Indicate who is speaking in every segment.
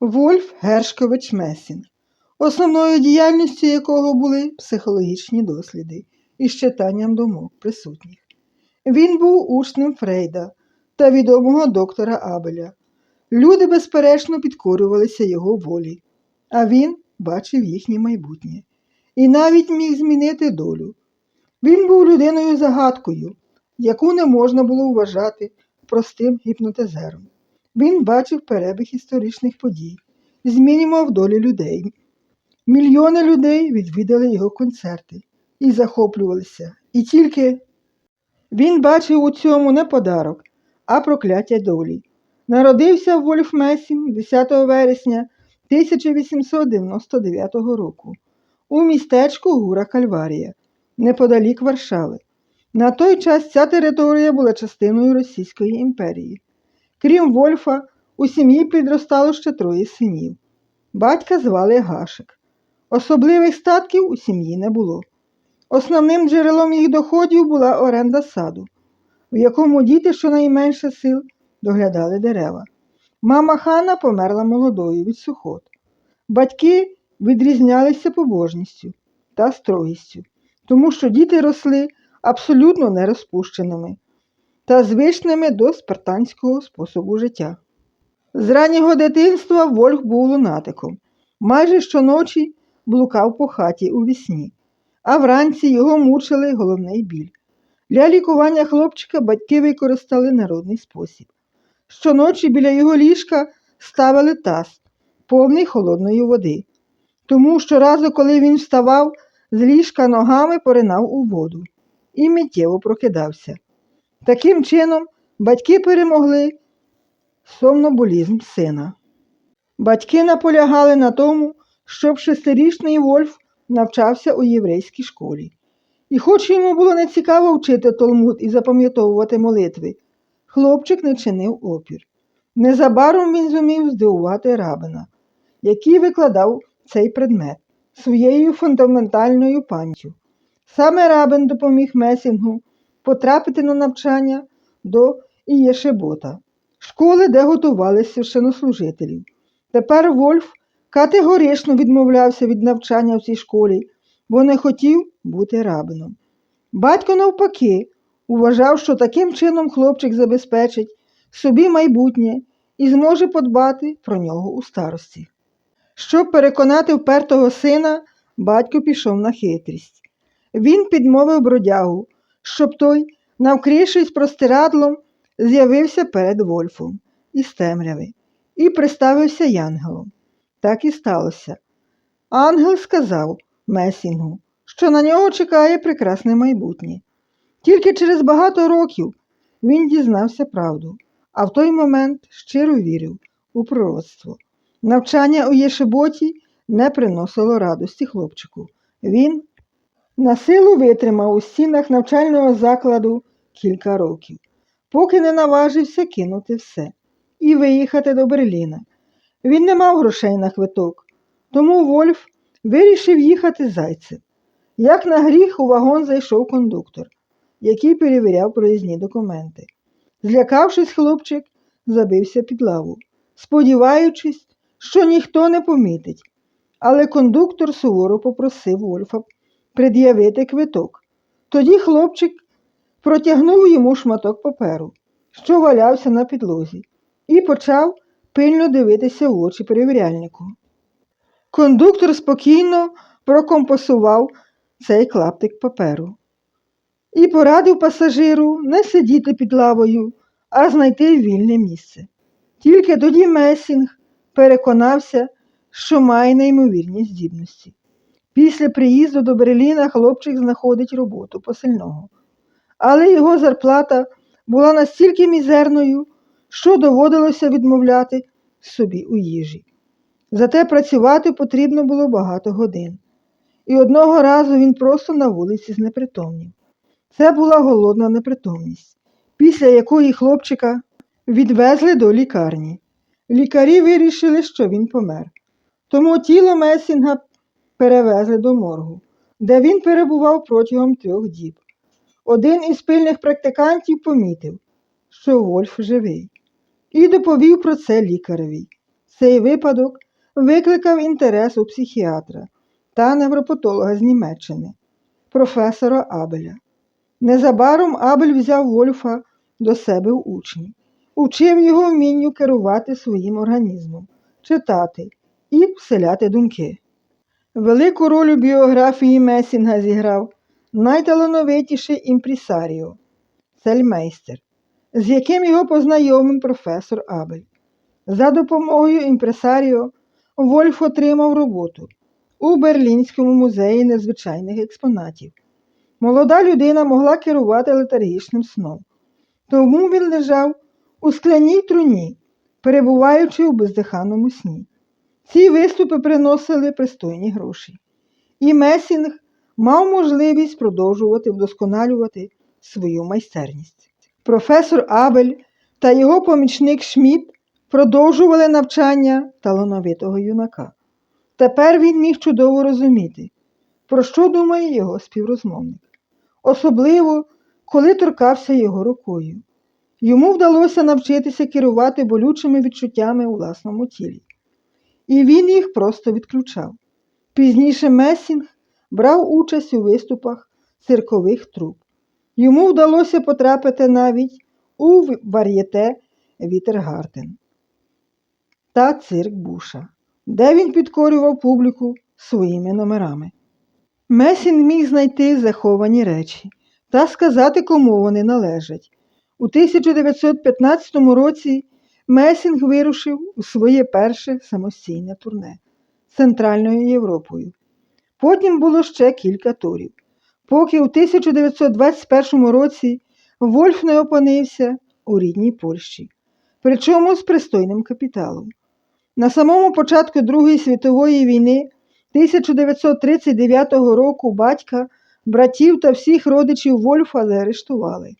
Speaker 1: Вольф Гершкович Месінг, основною діяльністю якого були психологічні досліди із читанням думок присутніх. Він був учнем Фрейда та відомого доктора Абеля. Люди безперечно підкорювалися його волі, а він бачив їхнє майбутнє і навіть міг змінити долю. Він був людиною загадкою, яку не можна було вважати простим гіпнотизером. Він бачив перебіг історичних подій, змінював долі людей. Мільйони людей відвідали його концерти і захоплювалися. І тільки він бачив у цьому не подарок, а прокляття долі. Народився Вольф Месінг 10 вересня 1899 року у містечку Гура Кальварія, неподалік Варшави. На той час ця територія була частиною Російської імперії. Крім Вольфа, у сім'ї підростало ще троє синів. Батька звали Гашик. Особливих статків у сім'ї не було. Основним джерелом їх доходів була оренда саду, в якому діти щонайменше сил доглядали дерева. Мама хана померла молодою від сухот. Батьки відрізнялися побожністю та строгістю, тому що діти росли абсолютно нерозпущеними та звичними до спартанського способу життя. З раннього дитинства Вольф був лунатиком. Майже щоночі блукав по хаті у вісні, а вранці його мучили головний біль. Для лікування хлопчика батьки використали народний спосіб. Щоночі біля його ліжка ставили таз, повний холодної води. Тому щоразу, коли він вставав, з ліжка ногами поринав у воду і миттєво прокидався. Таким чином, батьки перемогли сомнобулізм сина. Батьки наполягали на тому, щоб шестирічний Вольф навчався у єврейській школі. І хоч йому було нецікаво вчити Толмуд і запам'ятовувати молитви, хлопчик не чинив опір. Незабаром він зумів здивувати рабина, який викладав цей предмет своєю фундаментальною пам'яттю. Саме рабин допоміг Месінгу потрапити на навчання до Ієшебота, школи, де готували священнослужителів. Тепер Вольф категорично відмовлявся від навчання в цій школі, бо не хотів бути рабином. Батько, навпаки, вважав, що таким чином хлопчик забезпечить собі майбутнє і зможе подбати про нього у старості. Щоб переконати впертого сина, батько пішов на хитрість. Він підмовив бродягу, щоб той, навкрішись простирадлом, з'явився перед Вольфом із темряви і приставився Янгелом. Так і сталося. Ангел сказав Месінгу, що на нього чекає прекрасне майбутнє. Тільки через багато років він дізнався правду, а в той момент щиро вірив у пророцтво. Навчання у Єшеботі не приносило радості хлопчику. Він на силу витримав у стінах навчального закладу кілька років, поки не наважився кинути все і виїхати до Берліна. Він не мав грошей на квиток, тому Вольф вирішив їхати зайцем. Як на гріх у вагон зайшов кондуктор, який перевіряв проїзні документи. Злякавшись, хлопчик забився під лаву, сподіваючись, що ніхто не помітить. Але кондуктор суворо попросив Вольфа пред'явити квиток. Тоді хлопчик протягнув йому шматок паперу, що валявся на підлозі, і почав пильно дивитися в очі перевіряльнику. Кондуктор спокійно прокомпосував цей клаптик паперу і порадив пасажиру не сидіти під лавою, а знайти вільне місце. Тільки тоді Месінг переконався, що має неймовірні здібності. Після приїзду до Берліна хлопчик знаходить роботу посильного, але його зарплата була настільки мізерною, що доводилося відмовляти собі у їжі. Зате працювати потрібно було багато годин. І одного разу він просто на вулиці знепритомнів. Це була голодна непритомність, після якої хлопчика відвезли до лікарні. Лікарі вирішили, що він помер. Тому тіло Месінга перевезли до моргу, де він перебував протягом трьох діб. Один із пильних практикантів помітив, що Вольф живий, і доповів про це лікареві. Цей випадок викликав інтерес у психіатра та невропатолога з Німеччини, професора Абеля. Незабаром Абель взяв Вольфа до себе в учні, учив його вмінню керувати своїм організмом, читати і вселяти думки. Велику роль у біографії Месінга зіграв найталановитіший імпресаріо цельмейстер, з яким його познайомив професор Абель. За допомогою імпресаріо Вольф отримав роботу у Берлінському музеї незвичайних експонатів. Молода людина могла керувати летаргічним сном, тому він лежав у скляній труні, перебуваючи у бездиханному сні. Ці виступи приносили пристойні гроші. І Месінг мав можливість продовжувати вдосконалювати свою майстерність. Професор Абель та його помічник Шмідт продовжували навчання талановитого юнака. Тепер він міг чудово розуміти, про що думає його співрозмовник, особливо коли торкався його рукою. Йому вдалося навчитися керувати болючими відчуттями у власному тілі, і він їх просто відключав. Пізніше Месінг брав участь у виступах циркових труп. Йому вдалося потрапити навіть у вар'єте Вітергартен та цирк Буша, де він підкорював публіку своїми номерами. Месін міг знайти заховані речі та сказати, кому вони належать. У 1915 році Месінг вирушив у своє перше самостійне турне Центральною Європою. Потім було ще кілька турів, поки у 1921 році Вольф не опинився у рідній Польщі, причому з пристойним капіталом. На самому початку Другої світової війни 1939 року батька, братів та всіх родичів Вольфа заарештували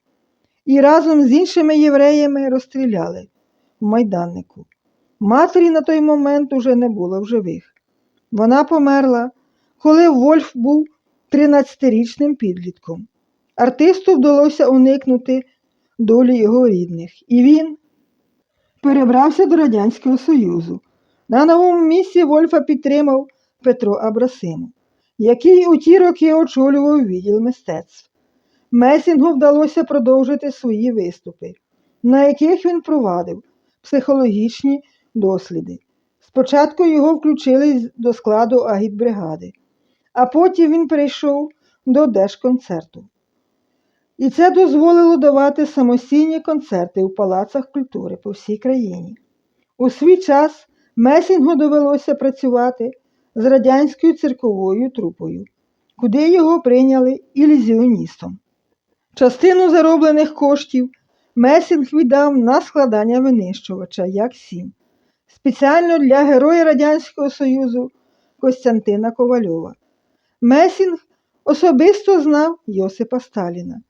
Speaker 1: і разом з іншими євреями розстріляли в майданнику. Матері на той момент уже не було в живих. Вона померла, коли Вольф був 13-річним підлітком. Артисту вдалося уникнути долі його рідних, і він перебрався до Радянського Союзу. На новому місці Вольфа підтримав Петро Абрасимов, який у ті роки очолював відділ мистецтв. Месінгу вдалося продовжити свої виступи, на яких він провадив психологічні досліди. Спочатку його включили до складу агітбригади, а потім він перейшов до Держконцерту. І це дозволило давати самостійні концерти у палацах культури по всій країні. У свій час Месінгу довелося працювати з радянською цирковою трупою, куди його прийняли ілюзіоністом. Частину зароблених коштів Месінг віддав на складання винищувача як сім, спеціально для героя Радянського Союзу Костянтина Ковальова. Месінг особисто знав Йосипа Сталіна,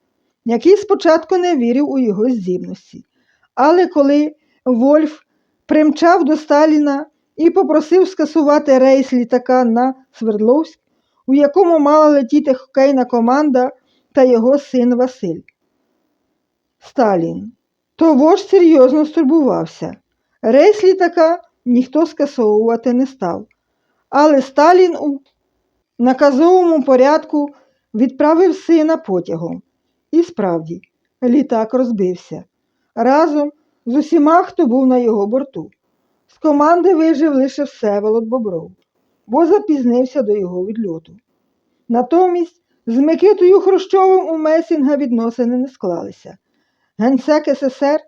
Speaker 1: який спочатку не вірив у його здібності. Але коли Вольф примчав до Сталіна і попросив скасувати рейс літака на Свердловськ, у якому мала летіти хокейна команда та його син Василь. Сталін. То вождь серйозно стурбувався. Рейс літака ніхто скасовувати не став. Але Сталін у наказовому порядку відправив сина потягом. І справді, літак розбився разом з усіма, хто був на його борту. З команди вижив лише Всеволод Бобров, бо запізнився до його відльоту. Натомість з Микитою Хрущовим у Месінга відносини не склалися. Генсек СССР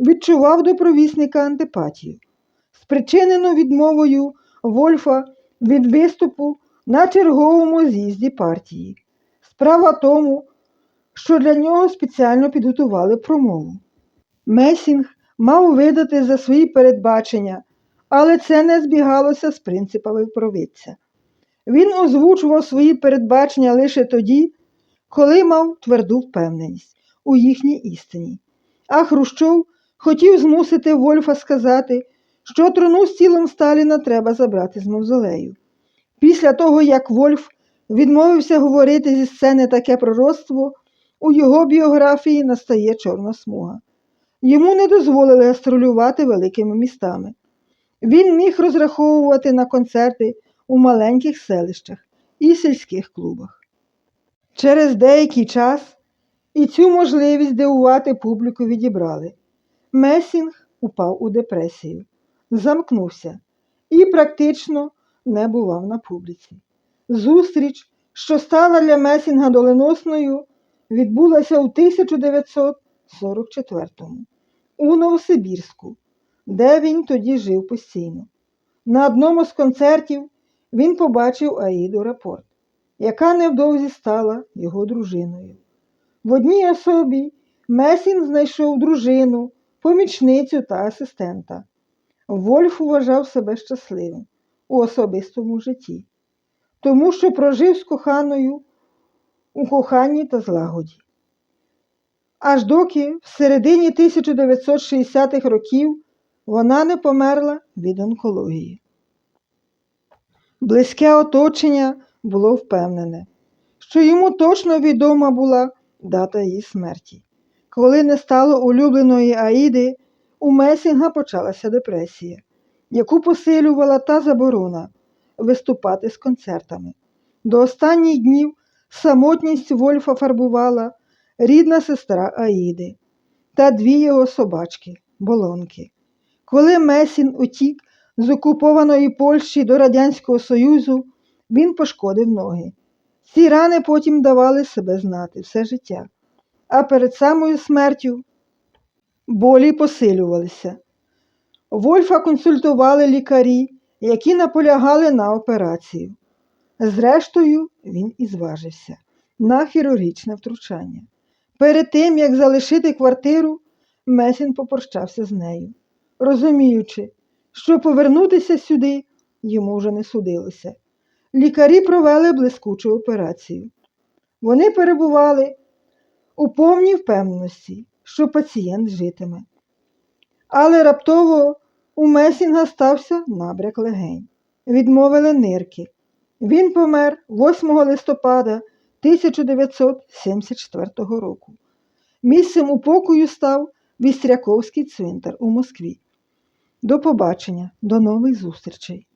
Speaker 1: відчував до провісника антипатію, спричинену відмовою Вольфа від виступу на черговому з'їзді партії. Справа тому, що для нього спеціально підготували промову. Месінг мав видати за свої передбачення, але це не збігалося з принципами провидця. Він озвучував свої передбачення лише тоді, коли мав тверду впевненість у їхній істині. А Хрущов хотів змусити Вольфа сказати, що труну з тілом Сталіна треба забрати з мавзолею. Після того, як Вольф відмовився говорити зі сцени таке пророцтво, у його біографії настає чорна смуга. Йому не дозволили гастролювати великими містами. Він міг розраховувати на концерти у маленьких селищах і сільських клубах. Через деякий час і цю можливість дивувати публіку відібрали. Месінг упав у депресію, замкнувся і практично не бував на публіці. Зустріч, що стала для Месінга доленосною, відбулася у 1944-му у Новосибірську, де він тоді жив постійно. На одному з концертів він побачив Аїду Рапорт, яка невдовзі стала його дружиною. В одній особі Месін знайшов дружину, помічницю та асистента. Вольф вважав себе щасливим у особистому житті, тому що прожив з коханою у коханні та злагоді. Аж доки в середині 1960-х років вона не померла від онкології. Близьке оточення було впевнене, що йому точно відома була дата її смерті. Коли не стало улюбленої Аїди, у Месінга почалася депресія, яку посилювала та заборона виступати з концертами. До останніх днів самотність Вольфа фарбувала рідна сестра Аїди та дві його собачки, болонки. Коли Месін утік з окупованої Польщі до Радянського Союзу, він пошкодив ноги. Ці рани потім давали себе знати все життя, а перед самою смертю болі посилювалися. Вольфа консультували лікарі, які наполягали на операцію. Зрештою, він і зважився на хірургічне втручання. Перед тим, як залишити квартиру, Месін попрощався з нею, розуміючи, що повернутися сюди йому вже не судилося. Лікарі провели блискучу операцію. Вони перебували у повній впевненості, що пацієнт житиме. Але раптово у Месінга стався набряк легень. Відмовили нирки. Він помер 8 листопада 1974 року. Місцем упокою став Вістряковський цвинтар у Москві. До побачення, до нових зустрічей!